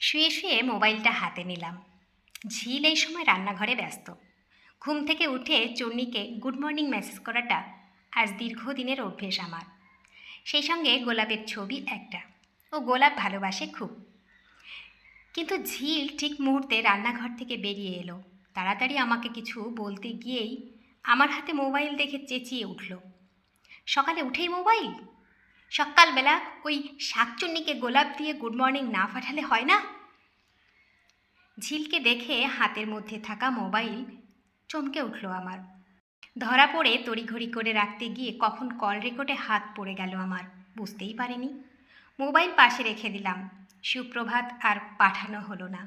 শুয়ে শুয়ে মোবাইলটা হাতে নিলাম। ঝিল এই সময় রান্নাঘরে ব্যস্ত। ঘুম থেকে উঠে চন্নিকে গুড মর্নিং মেসেজ করাটা আজ দীর্ঘদিনের অভ্যেস আমার। সেই সঙ্গে গোলাপের ছবি একটা। ও গোলাপ ভালোবাসে খুব। কিন্তু ঝিল ঠিক মুহূর্তে রান্নাঘর থেকে বেরিয়ে এলো। তাড়াতাড়ি আমাকে কিছু বলতে গিয়েই আমার হাতে মোবাইল দেখে চেঁচিয়ে উঠল। সকালে উঠেই মোবাইল? সকালবেলা ওই শাকচুন্নিকে গোলাপ দিয়ে গুড মর্নিং না পাঠালে হয় না? ঝিলকে দেখে হাতের মধ্যে থাকা মোবাইল চমকে উঠল আমার। ধরা পড়ে তড়িঘড়ি করে রাখতে গিয়ে কখন কল রেকর্ডে হাত পড়ে গেল আমার, বুঝতেই পারিনি। মোবাইল পাশে রেখে দিলাম, সুপ্রভাত আর পাঠানো হলো না।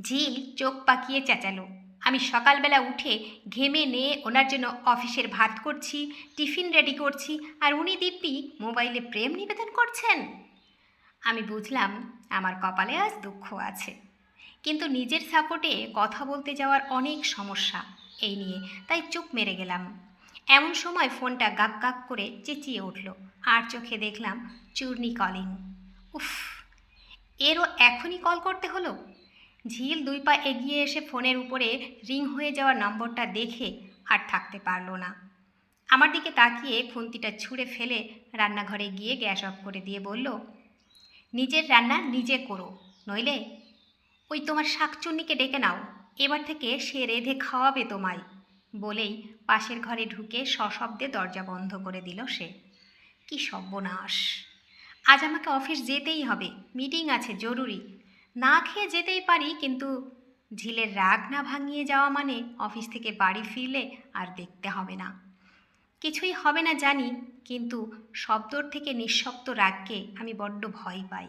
ঝিল চোখ পাকিয়ে চেঁচালো আমি সকালবেলা উঠে ঘেমে নিয়ে ওনার জন্য অফিসের ভাত করছি, টিফিন রেডি করছি, আর উনি দিব্যি মোবাইলে প্রেম নিবেদন করছেন। আমি বুঝলাম আমার কপালে আজ দুঃখ আছে। কিন্তু নিজের সাপোর্টে কথা বলতে যাওয়ার অনেক সমস্যা, এই নিয়ে তাই চুপ মেরে গেলাম। এমন সময় ফোনটা গাক গাক করে চেঁচিয়ে উঠল, আর চোখে দেখলাম চূর্ণি কলিং উফ, এরও এখনই কল করতে হলো? ঝিল দুই পা এগিয়ে এসে ফোনের উপরে রিং হয়ে যাওয়া নম্বরটা দেখে আর থাকতে পারল না। আমার দিকে তাকিয়ে খুন্তিটা ছুঁড়ে ফেলে রান্নাঘরে গিয়ে গ্যাস অফ করে দিয়ে বলল, নিজের রান্না নিজে করো, নইলে ওই তোমার শাকচুন্নিকে ডেকে নাও, এবার থেকে সে রেধে খাওয়াবে তোমায়, বলেই পাশের ঘরে ঢুকে সশব্দে দরজা বন্ধ করে দিল সে। কি সর্বনাশ, আজ আমাকে অফিস যেতেই হবে, মিটিং আছে, জরুরি না খেয়ে যেতেই পারি, কিন্তু ঝিলের রাগ না ভাঙিয়ে যাওয়া মানে অফিস থেকে বাড়ি ফিরলে আর দেখতে হবে না। কিছুই হবে না জানি, কিন্তু শব্দর থেকে নিঃশব্দ রাগকে আমি বড্ড ভয় পাই।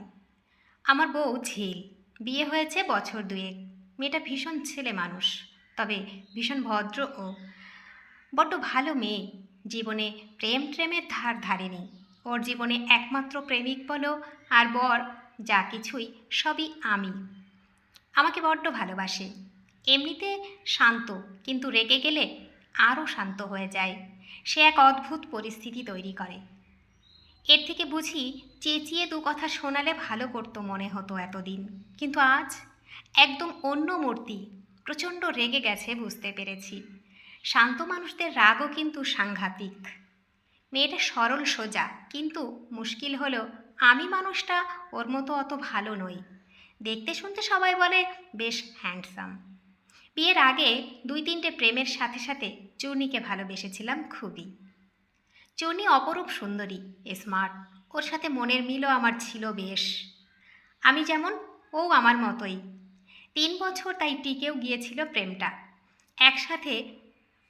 আমার বউ ঝিল, বিয়ে হয়েছে বছর দুয়েক। মেয়েটা ভীষণ ছেলে মানুষ, তবে ভীষণ ভদ্র ও বড্ড ভালো মেয়ে। জীবনে প্রেম প্রেমের ধার ধারেনি। ওর জীবনে একমাত্র প্রেমিক বলো আর বর যা কিছুই সবই আমি। আমাকে বড্ড ভালোবাসে। এমনিতে শান্ত, কিন্তু রেগে গেলে আরও শান্ত হয়ে যায়। সে এক অদ্ভুত পরিস্থিতি তৈরি করে। এর থেকে বুঝি চেঁচিয়ে দু কথা শোনালে ভালো করতো মনে হতো এতদিন। কিন্তু আজ একদম অন্য মূর্তি, প্রচণ্ড রেগে গেছে বুঝতে পেরেছি। শান্ত মানুষদের রাগও কিন্তু সাংঘাতিক। মেয়েটা সরল সোজা, কিন্তু মুশকিল হলো আমি মানুষটা ওর মতো অত ভালো নই। দেখতে শুনতে সবাই বলে, বেশ হ্যান্ডসাম বিয়ের আগে দুই তিনটে প্রেমের সাথে সাথে চূর্ণিকে ভালোবেসেছিলাম খুবই। চূর্ণি অপরূপ সুন্দরী স্মার্ট ওর সাথে মনের মিলও আমার ছিল বেশ। আমি যেমন, ও আমার মতোই। তিন বছর তাই টিকেও গিয়েছিল প্রেমটা। একসাথে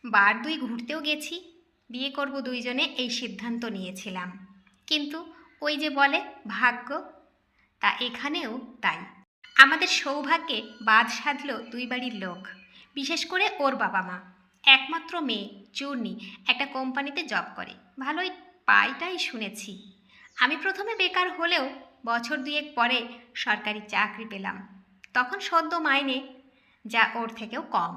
বার দুই ঘুরতেও গেছি। বিয়ে করব দুইজনে এই সিদ্ধান্ত নিয়েছিলাম। কিন্তু ওই যে বলে, ভাগ্য। তা এখানেও তাই। আমাদের সৌভাগ্যে বাদ সাধল দুই বাড়ির লোক, বিশেষ করে ওর বাবা মা। একমাত্র মেয়ে, চূর্ণি, একটা কোম্পানিতে জব করে। ভালোই পাইটাই শুনেছি। আমি প্রথমে বেকার হলেও বছর দুয়েক পরে সরকারি চাকরি পেলাম। তখন সদ্য মাইনে, যা ওর থেকেও কম।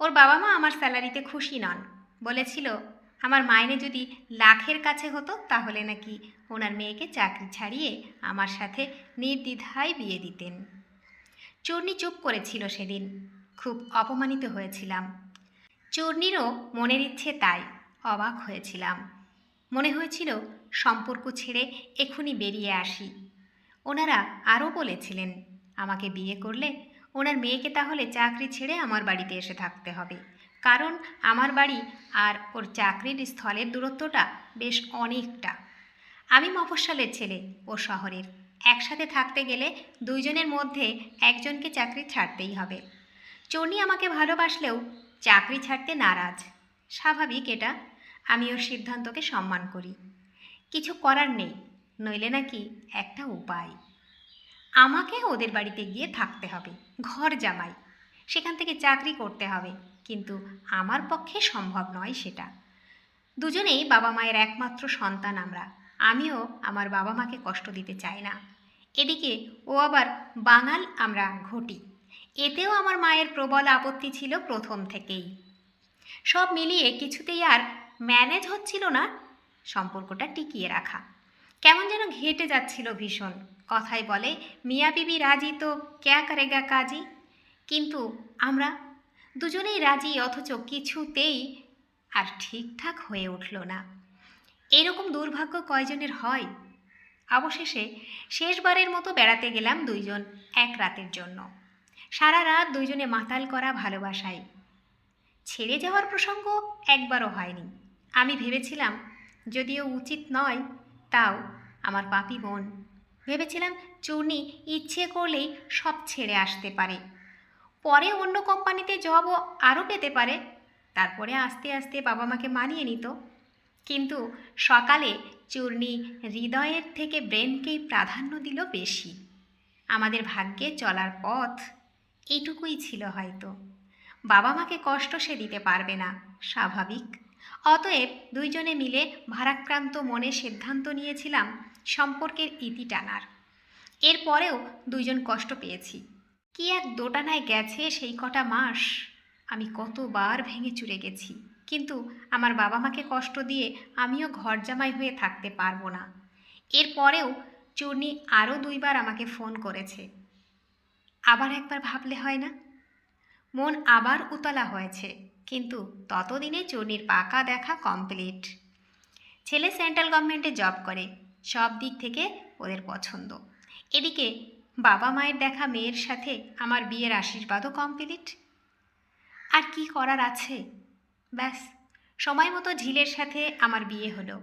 ওর বাবা মা আমার স্যালারিতে খুশি নন। বলেছিল আমার মাইনে যদি লাখের কাছে হতো, তাহলে নাকি ওনার মেয়েকে চাকরি ছাড়িয়ে আমার সাথে নির্দ্বিধায় বিয়ে দিতেন। চূর্ণি চুপ করেছিল সেদিন। খুব অপমানিত হয়েছিলাম। চূর্ণিরও মনের ইচ্ছে তাই, অবাক হয়েছিলাম। মনে হয়েছিল, সম্পর্ক ছেড়ে এখুনি বেরিয়ে আসি। ওনারা আরও বলেছিলেন, আমাকে বিয়ে করলে ওনার মেয়েকে তাহলে চাকরি ছেড়ে আমার বাড়িতে এসে থাকতে হবে। কারণ আমার বাড়ি আর ওর চাকরির স্থলের দূরত্বটা বেশ অনেকটা। আমি মফস্বলের ছেলে ও শহরের। একসাথে থাকতে গেলে দুইজনের মধ্যে একজনকে চাকরি ছাড়তেই হবে। চনি আমাকে ভালোবাসলেও চাকরি ছাড়তে নারাজ। স্বাভাবিক এটা। আমি ওর সিদ্ধান্তকে সম্মান করি। কিছু করার নেই, নইলে নাকি একটা উপায়। আমাকে ওদের বাড়িতে গিয়ে থাকতে হবে, ঘর জামাই। সেখান থেকে চাকরি করতে হবে। কিন্তু আমার পক্ষে সম্ভব নয় সেটা। দুজনেই বাবা মায়ের একমাত্র সন্তান আমরা। আমিও আমার বাবা মাকে কষ্ট দিতে চাই না। এদিকে ও আবার বাঙাল আমরা ঘটি। এতেও আমার মায়ের প্রবল আপত্তি ছিল প্রথম থেকেই। সব মিলিয়ে কিছুতেই আর ম্যানেজ হচ্ছিল না সম্পর্কটা টিকিয়ে রাখা। কেমন যেন ঘেটে যাচ্ছিল ভীষণ। কথায় বলে, মিয়া বিবি রাজি তো ক্যা করেগা কাজী? কিন্তু আমরা দুজনেই রাজি, অথচ কিছুতেই আর ঠিকঠাক হয়ে উঠল না। এরকম দুর্ভাগ্য কয়জনের হয়? অবশেষে শেষবারের মতো বেড়াতে গেলাম দুইজন এক রাতের জন্য। সারা রাত দুইজনে মাতাল করা ভালোবাসায়। ছেড়ে যাওয়ার প্রসঙ্গ একবারও হয়নি। আমি ভেবেছিলাম, যদিও উচিত নয়, তাও আমার পাপি বোন। ভেবেছিলাম চূর্ণি ইচ্ছে করলেই সব ছেড়ে আসতে পারে। পরে অন্য কোম্পানিতে জবও আরও পেতে পারে। তারপরে আস্তে আস্তে বাবা মাকে মানিয়ে নিত। কিন্তু সকালে চূর্ণি হৃদয়ের থেকে ব্রেনকেই প্রাধান্য দিল বেশি। আমাদের ভাগ্যে চলার পথ এইটুকুই ছিল হয়তো। বাবা মাকে কষ্ট সে দিতে পারবে না, স্বাভাবিক। অতএব দুইজনে মিলে ভারাক্রান্ত মনে সিদ্ধান্ত নিয়েছিলাম সম্পর্কের ইতি টানার। এরপরেও দুইজন কষ্ট পেয়েছি। কি এক দোটানায় গেছে সেই কটা মাস? আমি কতবার ভেঙে চুরে গেছি। কিন্তু আমার বাবা মাকে কষ্ট দিয়ে আমিও ঘর জামাই হয়ে থাকতে পারব না। এরপরেও চূর্ণি আরও দুইবার আমাকে ফোন করেছে। আবার একবার ভাবলে হয় না? মন আবার উতলা হয়েছে, কিন্তু ততদিনে চূর্ণির পাকা দেখা কমপ্লিট। ছেলে সেন্ট্রাল গভর্নমেন্টে জব করে, সব দিক থেকে ওদের পছন্দ। এদিকে বাবা মায়ের দেখা মেয়ের সাথে আমার বিয়ের আশীর্বাদও কমপ্লিট আর কি করার আছে? ব্যাস, সময় মতো ঝিলের সাথে আমার বিয়ে হলো।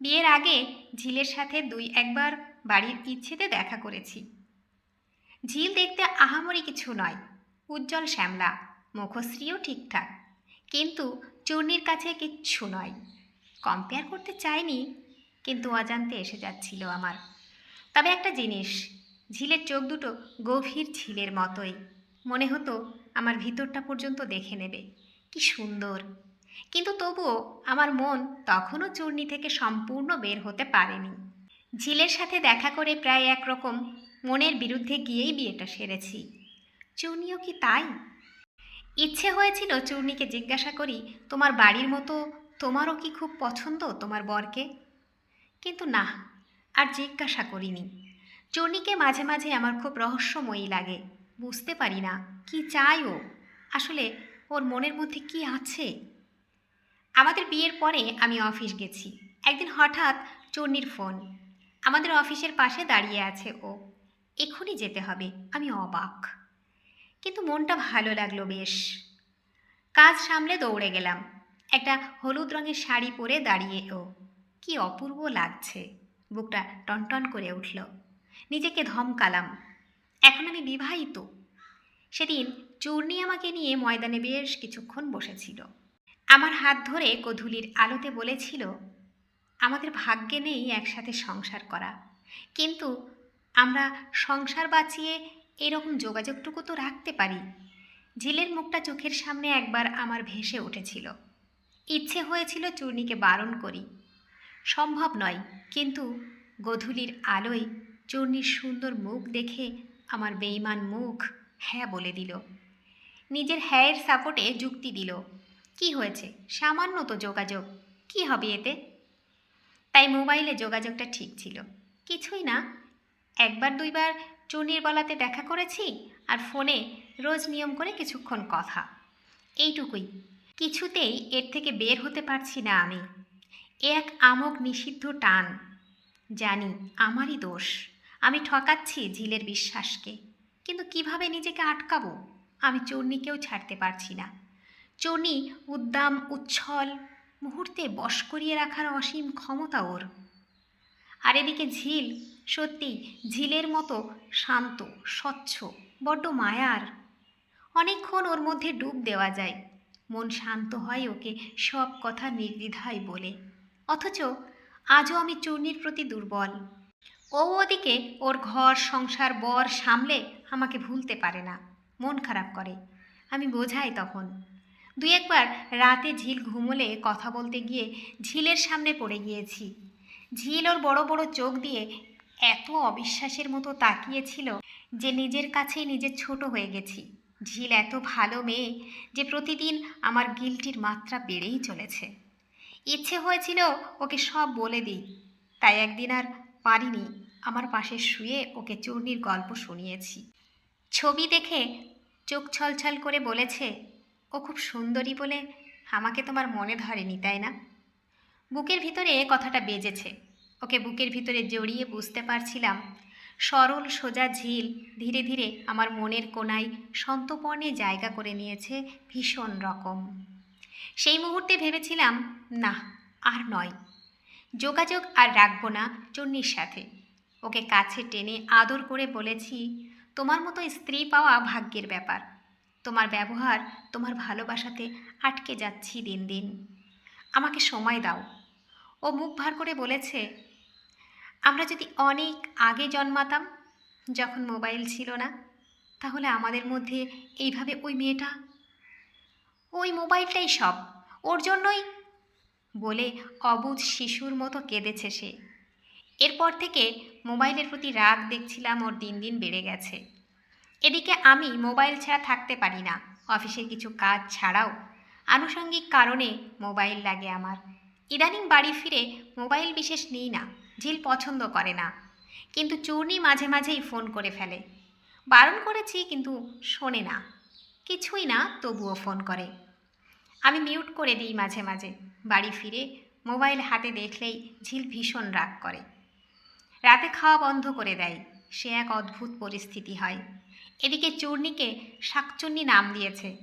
বিয়ের আগে ঝিলের সাথে দুই একবার বাড়ির ইচ্ছেতে দেখা করেছি। ঝিল দেখতে আহামরি কিছু নয়, উজ্জ্বল শ্যামলা, মুখশ্রীও ঠিকঠাক, কিন্তু চূর্ণির কাছে কিচ্ছু নয়। কম্পেয়ার করতে চাইনি, কিন্তু অজান্তে এসে যাচ্ছিল আমার। তবে একটা জিনিস ঝিলের চোখ দুটো গভীর ঝিলের মতোই। মনে হতো আমার ভিতরটা পর্যন্ত দেখে নেবে। কি সুন্দর। কিন্তু তবুও আমার মন তখনও চূর্ণি থেকে সম্পূর্ণ বের হতে পারেনি। ঝিলের সাথে দেখা করে প্রায় একরকম মনের বিরুদ্ধে গিয়েই বিয়েটা সেরেছি। চূর্ণিও কি তাই? ইচ্ছে হয়েছিল চূর্ণিকে জিজ্ঞাসা করি, তোমার বাড়ির মতো তোমারও কি খুব পছন্দ তোমার বরকে? কিন্তু না, আর জিজ্ঞাসা করিনি। চূর্ণিকে মাঝে মাঝে আমার খুব রহস্যময়ী লাগে। বুঝতে পারি না, কি চাই ও? আসলে ওর মনের মধ্যে কি আছে? আমাদের বিয়ের পরে আমি অফিস গেছি। একদিন হঠাৎ চূর্ণির ফোন। আমাদের অফিসের পাশে দাঁড়িয়ে আছে ও। এক্ষুনি যেতে হবে, আমি অবাক। কিন্তু মনটা ভালো লাগল বেশ। কাজ সামলে দৌড়ে গেলাম। একটা হলুদ রঙের শাড়ি পরে দাঁড়িয়ে ও। কি অপূর্ব লাগছে। বুকটা টনটন করে উঠল। নিজেকে ধমকালাম। এখন আমি বিবাহিত। সেদিন চূর্ণি আমাকে নিয়ে ময়দানে বেশ কিছুক্ষণ বসেছিল। আমার হাত ধরে গধূলির আলোতে বলেছিল, আমাদের ভাগ্যে নেই একসাথে সংসার করা। কিন্তু আমরা সংসার বাঁচিয়ে এরকম যোগাযোগটুকু তো রাখতে পারি। ঝিলের মুখটা চোখের সামনে একবার আমার ভেসে উঠেছিল। ইচ্ছে হয়েছিল চূর্ণিকে বারণ করি। সম্ভব নয়, কিন্তু গধূলির আলোয় চূর্ণির সুন্দর মুখ দেখে আমার বেইমান মুখ হ্যাঁ বলে দিল। নিজের হ্যায়ের সাপোর্টে যুক্তি দিল। কি হয়েছে? সামান্য তো যোগাযোগ। কি হবে এতে? তাই মোবাইলে যোগাযোগটা ঠিক ছিল। কিছুই না। একবার দুইবার চুনির বলাতে দেখা করেছি আর ফোনে রোজ নিয়ম করে কিছুক্ষণ কথা। এইটুকুই। কিছুতেই এর থেকে বের হতে পারছি না আমি। এক আমক নিষিদ্ধ টান। জানি আমারই দোষ। আমি ঠকাচ্ছি ঝিলের বিশ্বাসকে। কিন্তু কীভাবে নিজেকে আটকাবো? আমি চূর্ণিকেও ছাড়তে পারছি না। চর্নি উদ্দাম, উচ্ছল, মুহূর্তে বশ করিয়ে রাখার অসীম ক্ষমতা ওর। আর এদিকে ঝিল, সত্যি ঝিলের মতো শান্ত, স্বচ্ছ, বড্ড মায়ার। অনেকক্ষণ ওর মধ্যে ডুব দেওয়া যায়। মন শান্ত হয় ওকে সব কথা নির্দ্বিধায় বলে। অথচ আজও আমি চূর্ণির প্রতি দুর্বল। ও ওদিকে ওর ঘর, সংসার, বর সামলে আমাকে ভুলতে পারে না। মন খারাপ করে। আমি বোঝাই তখন। দুই একবার রাতে ঝিল ঘুমোলে কথা বলতে গিয়ে ঝিলের সামনে পড়ে গিয়েছি। ঝিল ওর বড় বড় চোখ দিয়ে এত অবিশ্বাসের মতো তাকিয়েছিল যে নিজের কাছেই নিজের ছোট হয়ে গেছি। ঝিল এত ভালো মেয়ে যে প্রতিদিন আমার গিলটির মাত্রা বেড়েই চলেছে। ইচ্ছে হয়েছিল ওকে সব বলে দিই। তাই একদিন আর পারিনি। আমার পাশে শুয়ে ওকে চূর্ণির গল্প শুনিয়েছি। ছবি দেখে চোখ ছলছল করে বলেছে, ও খুব সুন্দরী বলে আমাকে তোমার মনে ধরেনি, তাই না? বুকের ভিতরে কথাটা বেজেছে। ওকে বুকের ভিতরে জড়িয়ে বুঝতে পারছিলাম, সরল সোজা ঝিল ধীরে ধীরে আমার মনের কোনায় সন্তপর্ণে জায়গা করে নিয়েছে ভীষণ রকম। সেই মুহূর্তে ভেবেছিলাম, না, আর নয়। যোগাযোগ আর রাখব না চন্নির সাথে। ওকে কাছে টেনে আদর করে বলেছি, তোমার মতো স্ত্রী পাওয়া ভাগ্যের ব্যাপার। তোমার ব্যবহার তোমার ভালোবাসাতে আটকে যাচ্ছি দিন দিন। আমাকে সময় দাও। ও মুখ ভার করে বলেছে, আমরা যদি অনেক আগে জন্মাতাম, যখন মোবাইল ছিল না, তাহলে আমাদের মধ্যে এইভাবে ওই মেয়েটা, ওই মোবাইলটাই সব। ওর জন্যই বলে অবুঝ শিশুর মতো কেঁদেছে সে। এরপর থেকে মোবাইলের প্রতি রাগ দেখছিলাম ওর দিন দিন বেড়ে গেছে। এদিকে আমি মোবাইল ছাড়া থাকতে পারি না, অফিসের কিছু কাজ ছাড়াও। আনুষঙ্গিক কারণে মোবাইল লাগে আমার। ইদানিং বাড়ি ফিরে মোবাইল বিশেষ নিই না, ঝিল পছন্দ করে না। কিন্তু চূর্ণি মাঝে মাঝেই ফোন করে ফেলে। বারণ করেছি কিন্তু শোনে না। কিছুই না তবুও ফোন করে। আমি মিউট করে দিই মাঝে মাঝে। বাড়ি ফিরে মোবাইল হাতে দেখলেই ঝিল ভীষণ রাগ করে। রাতে খাওয়া বন্ধ করে দেয়। সে এক অদ্ভুত পরিস্থিতি হয়। এদিকে চূর্ণিকে শাকচুন্নি নাম দিয়েছে।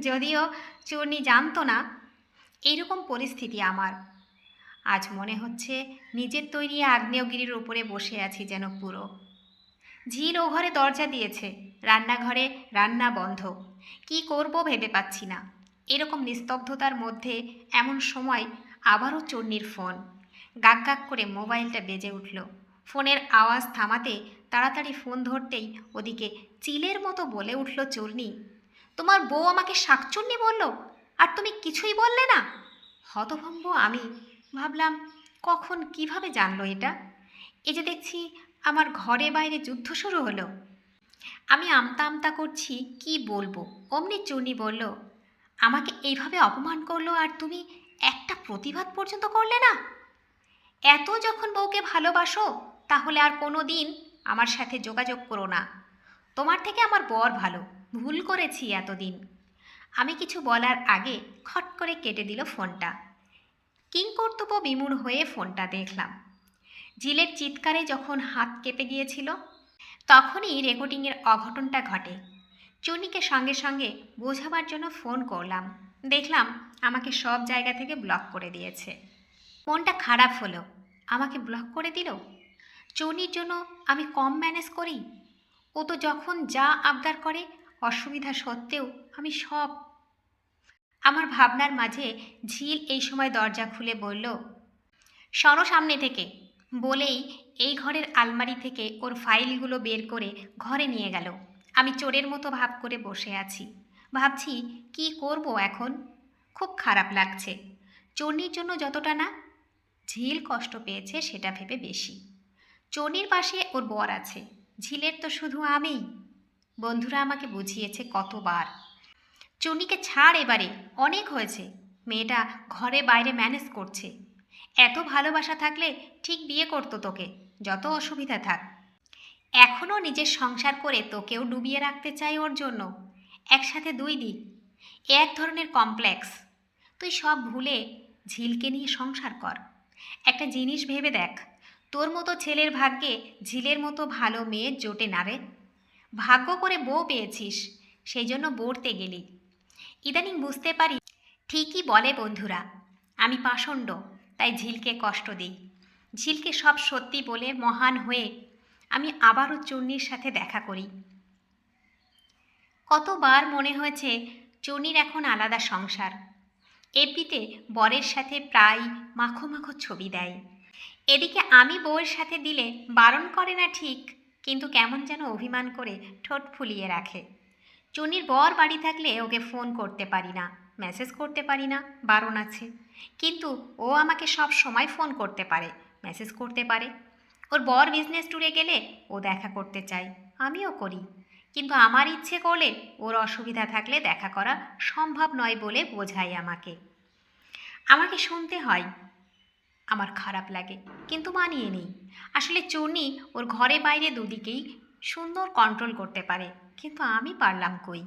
যদিও চূর্ণি জানতো না, এইরকম পরিস্থিতি আমার। আজ মনে হচ্ছে নিজের তৈরি আগ্নেয়গিরির উপরে বসে আছি যেন পুরো। ঝিল ও ঘরে দরজা দিয়েছে। রান্নাঘরে রান্না বন্ধ। কি করব ভেবে পাচ্ছি না। এরকম নিস্তব্ধতার মধ্যে এমন সময় আবারও চন্নির ফোন। গাক গাক করে মোবাইলটা বেজে উঠল। ফোনের আওয়াজ থামাতে তাড়াতাড়ি ফোন ধরতেই ওদিকে চিলের মতো বলে উঠল চূর্ণি তোমার বউ আমাকে শাকচুন্নি বলল আর তুমি কিছুই বললে না? হতভম্ব আমি ভাবলাম, কখন কীভাবে জানলো এটা? এ যে দেখছি আমার ঘরে বাইরে যুদ্ধ শুরু হলো। আমি আমতা আমতা করছি, কি বলব? অমনি চূর্ণি বলল আমাকে এইভাবে অপমান করল আর তুমি একটা প্রতিবাদ পর্যন্ত করলে না? এত যখন বউকে ভালোবাসো, তাহলে আর কোনো দিন আমার সাথে যোগাযোগ করো না। তোমার থেকে আমার বর ভালো, ভুল করেছি এতদিন। আমি কিছু বলার আগে খট করে কেটে দিল ফোনটা। কিংকর্তব্য বিমূঢ় হয়ে ফোনটা দেখলাম। জিলের চিৎকারে যখন হাত কেঁপে গিয়েছিল, তখনই রেকর্ডিংয়ের অঘটনটা ঘটে। চুনিকে সঙ্গে সঙ্গে বোঝাবার জন্য ফোন করলাম। দেখলাম আমাকে সব জায়গা থেকে ব্লক করে দিয়েছে। মনটা খারাপ হলো। আমাকে ব্লক করে দিল? চুনির জন্য আমি কম ম্যানেজ করি? ও তো যখন যা আবদার করে, অসুবিধা সত্ত্বেও আমি সব আমার ভাবনার মাঝে ঝিল এই সময় দরজা খুলে বলল, সরো সামনে থেকে। বলেই এই ঘরের আলমারি থেকে ওর ফাইলগুলো বের করে ঘরে নিয়ে গেল। আমি চোরের মতো ভাব করে বসে আছি। ভাবছি, কি করব এখন? খুব খারাপ লাগছে। চন্নির জন্য যতটা না, ঝিল কষ্ট পেয়েছে সেটা ভেবে বেশি। চনির পাশে ওর বর আছে। ঝিলের তো শুধু আমিই। বন্ধুরা আমাকে বুঝিয়েছে কতবার। চুনিকে ছাড় এবারে, অনেক হয়েছে। মেয়েটা ঘরে বাইরে ম্যানেজ করছে। এত ভালোবাসা থাকলে ঠিক বিয়ে করতো তোকে। যত অসুবিধা থাক। এখনও নিজের সংসার করে তোকেও ডুবিয়ে রাখতে চাই ওর জন্য। একসাথে দুই দিক। এ এক ধরনের কমপ্লেক্স। তুই সব ভুলে ঝিলকে নিয়ে সংসার কর। একটা জিনিস ভেবে দেখ, তোর মতো ছেলের ভাগ্যে ঝিলের মতো ভালো মেয়ে জোটে না রে। ভাগ্য করে বউ পেয়েছিস, সেই জন্য বলতে গেলি। ইদানিং বুঝতে পারি, ঠিকই বলে বন্ধুরা, আমি পাষণ্ড, তাই ঝিলকে কষ্ট দিই। ঝিলকে সব সত্যি বলে মহান হয়ে আমি আবারও চূর্ণির সাথে দেখা করি। কতবার মনে হয়েছে চূর্ণির এখন আলাদা সংসার। এপিতে বরের সাথে প্রায় মাখো মাখো ছবি দেয়। এদিকে আমি বউয়ের সাথে দিলে বারণ করে না ঠিক, কিন্তু কেমন যেন অভিমান করে ঠোঁট ফুলিয়ে রাখে। চুনির বর বাড়ি থাকলে ওকে ফোন করতে পারি না, মেসেজ করতে পারি না, বারণ আছে। কিন্তু ও আমাকে সব সময় ফোন করতে পারে, মেসেজ করতে পারে। ওর বর বিজনেস ট্যুরে গেলে ও দেখা করতে চাই আমিও করি। কিন্তু আমার ইচ্ছে করলে ওর অসুবিধা থাকলে দেখা করা সম্ভব নয় বলে বোঝায় আমাকে। আমাকে শুনতে হয়, আমার খারাপ লাগে, কিন্তু মানিয়ে নেই। আসলে চুনি ওর ঘরে বাইরে দুদিকেই সুন্দর কন্ট্রোল করতে পারে, কিন্তু আমি পারলাম কই?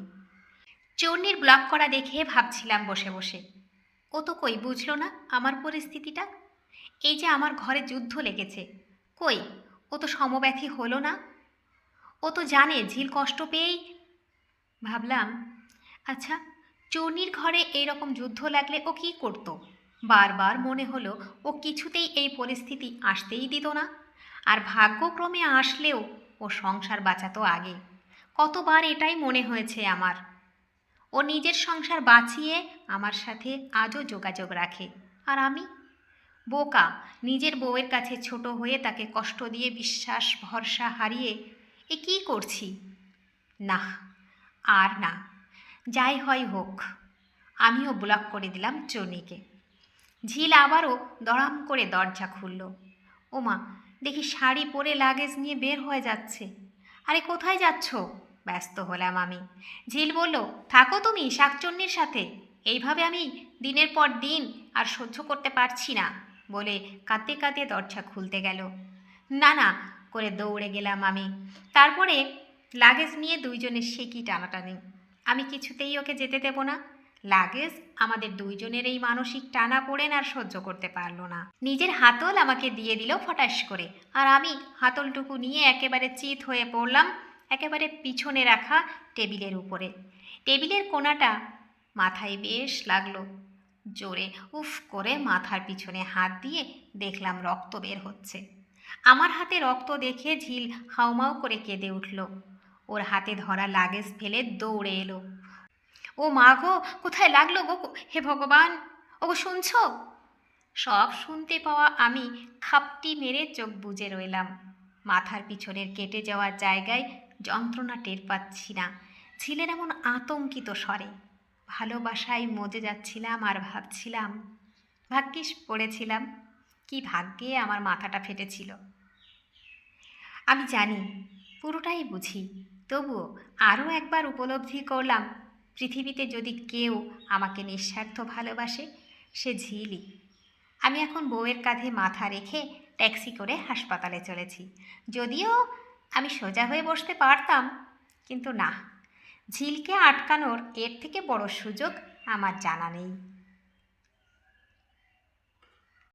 চূর্ণির ব্লক করা দেখে ভাবছিলাম বসে বসে। ও তো কই, বুঝলো না আমার পরিস্থিতিটা? এই যে আমার ঘরে যুদ্ধ লেগেছে কই? ও তো সমব্যথী হলো না। ও তো জানে, ঝিল কষ্ট পেয়েই। ভাবলাম আচ্ছা চূর্ণির ঘরে এইরকম যুদ্ধ লাগলে ও কি করতো? বারবার মনে হলো ও কিছুতেই এই পরিস্থিতি আসতেই দিত না। আর ভাগ্যক্রমে আসলেও ও সংসার বাঁচাতো আগে। কতবার এটাই মনে হয়েছে আমার। ও নিজের সংসার বাঁচিয়ে আমার সাথে আজও যোগাযোগ রাখে। আর আমি? বোকা, নিজের বউয়ের কাছে ছোট হয়ে তাকে কষ্ট দিয়ে বিশ্বাস, ভরসা হারিয়ে এ কী করছি? না আর না, যাই হয় হোক, আমিও ব্লক করে দিলাম চনিকে ঝিল আবারও দড়াম করে দরজা খুলল। ওমা, দেখি শাড়ি পরে লাগেজ নিয়ে বের হয়ে যাচ্ছে। আরে কোথায় যাচ্ছ? ব্যস্ত হলাম আমি। ঝিল বলল, থাকো তুমি শাকচন্নির সাথে। এইভাবে আমি দিনের পর দিন আর সহ্য করতে পারছি না। বলে কাঁদতে কাঁদতে দরজা খুলতে গেল। না না, করে দৌড়ে গেলাম আমি। তারপরে লাগেজ নিয়ে দুইজনের সে কি টানাটানি। আমি কিছুতেই ওকে যেতে দেব না। লাগেজ আমাদের দুইজনের এই মানসিক টানা পড়েন আর সহ্য করতে পারল না। নিজের হাতল আমাকে দিয়ে দিল ফটাস করে। আর আমি হাতলটুকু নিয়ে একেবারে চিত হয়ে পড়লাম একেবারে পিছনে রাখা টেবিলের উপরে। টেবিলের কোনাটা মাথায় বেশ লাগল। জোরে উফ করে মাথার পিছনে হাত দিয়ে দেখলাম রক্ত বের হচ্ছে। আমার হাতে রক্ত দেখে ঝিল হাউমাউ করে কেঁদে উঠল। ওর হাতে ধরা লাগেজ ফেলে দৌড়ে এলো। ও মা গো, কোথায় লাগল গো? হে ভগবান ও শুনছ? সব শুনতে পাওয়া আমি খাপটি মেরে চোখ বুজে রইলাম। মাথার পিছনের কেটে যাওয়ার জায়গায় যন্ত্রণা টের পাচ্ছি না। ছিলেন এমন আতঙ্কিত স্বরে ভালোবাসায় মজে যাচ্ছিলাম আর ভাবছিলাম, ভাগ্যিস পড়েছিলাম, কি ভাগ্যে আমার মাথাটা ফেটেছিল। আমি জানি, পুরোটাই বুঝি, তবুও আরও একবার উপলব্ধি করলাম, পৃথিবীতে যদি কেউ আমাকে নিঃস্বার্থ ভালোবাসে, সে ঝিলি। আমি এখন বউয়ের কাঁধে মাথা রেখে ট্যাক্সি করে হাসপাতালে চলেছি। যদিও আমি সোজা হয়ে বসতে পারতাম, কিন্তু না। ঝিলকে আটকানোর এর থেকে বড় সুযোগ আমার জানা নেই।